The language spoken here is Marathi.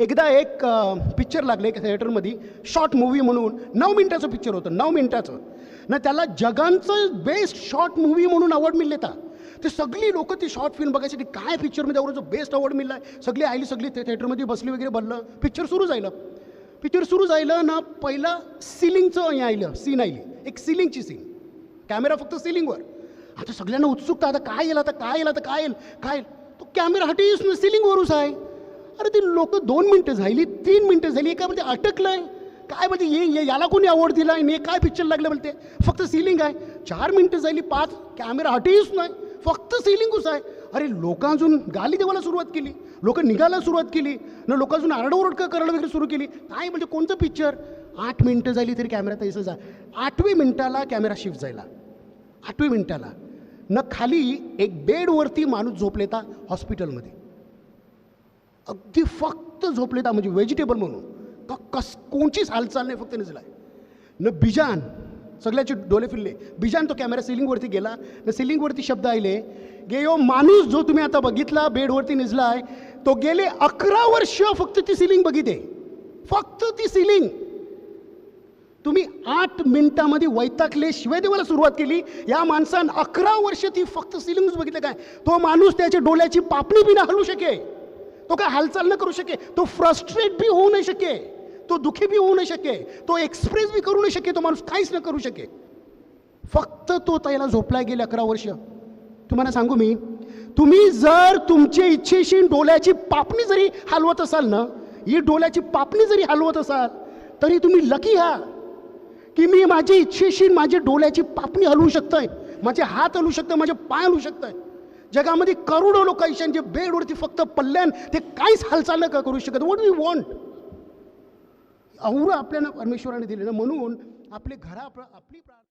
एकदा एक पिक्चर लागलं एक थिएटरमध्ये शॉर्ट मूवी म्हणून नऊ मिनटाचं पिक्चर होतं नऊ मिनटाचं. ना त्याला जगांचं बेस्ट शॉर्ट मूवी म्हणून अवॉर्ड मिळले था ते सगळी लोक ती शॉर्ट फिल्म बघायसाठी काय पिक्चरमध्ये एवढं बेस्ट अवॉर्ड मिळला आहे सगळी आली सगळी ते थिएटरमध्ये बसली वगैरे बनलं पिक्चर सुरू झालं. पिक्चर सुरू झालं ना पहिलं सिलिंगचं हे आलं सीन आली एक सिलिंगची सीन कॅमेरा फक्त सिलिंगवर आता सगळ्यांना उत्सुकता आता काय येईल आता काय येईल आता काय येईल काय येईल. तो कॅमेरा हटीस सिलिंगवरूच आहे. अरे ती लोक दोन मिनटं झाली तीन मिनटं झाली काय म्हणजे अटकलंय. काय म्हणजे ये ये- याला कोणी अवॉर्ड दिला आणि काय पिक्चर लागलं म्हणते फक्त सिलिंग आहे. चार मिनटं झाली पाच कॅमेरा हटीच नाही. फक्त सिलिंगच आहे. अरे लोक अजून गाली देवाला सुरुवात केली. लोक निघायला सुरुवात केली. न लोक अजून आरडाओरड करायला वगैरे सुरू केली. काय म्हणजे कोणतं पिक्चर आठ मिनटं झाली तरी कॅमेरा तसं जा आठवी मिनटाला कॅमेरा शिफ्ट जायला. आठवी मिनटाला. न खाली एक बेडवरती माणूस झोपलेता हॉस्पिटलमध्ये अगदी फक्त झोपलेता म्हणजे व्हेजिटेबल म्हणून. का कस कोणचीच हालचाल नाही फक्त निजलाय. न बिजान सगळ्याचे डोले फिरले. बिजान तो कॅमेरा सिलिंगवरती गेला. न सिलिंगवरती शब्द आले गे यो माणूस जो तुम्ही आता बघितला बेडवरती निजलाय तो गेले अकरा वर्ष फक्त ती सिलिंग बघिते फक्त ती सिलिंग तुम्ही आठ मिनिटामध्ये वैताकले शिवाय देवाला सुरुवात केली. या माणसानं अकरा वर्ष ती फक्त सिलिंगच बघितलं काय? तो माणूस त्याच्या डोळ्याची पापणी बी ना हलू शके तो काय हालचाल न करू शके? तो फ्रस्ट्रेट बी होऊ नाही शके. तो दुःखी बी होऊ नाही शके. तो एक्सप्रेस बी करू नाही शके. तो माणूस काहीच न करू शके. फक्त तो त्याला झोपला गेले अकरा वर्ष. तुम्हाला सांगू मी तुम्ही जर तुमच्या इच्छेशी डोळ्याची पापणी जरी हलवत असाल ना ही डोळ्याची पापणी जरी हलवत असाल तरी तुम्ही लकी हा. की मी माझ्या इच्छेशी माझ्या डोळ्याची पापणी हलवू शकतोय. माझे हात हलवू शकतंय. माझे पाय हलवू शकतंय. जगामध्ये करोडो लोक आयुष्यात बेडवरती फक्त पल्ल्यान ते काहीच हालचाल का करू शकत. वॉट वी वॉन्ट अवरं आपल्याला परमेश्वराने दिलेलं. म्हणून आपले घरा आपली प्रार्थना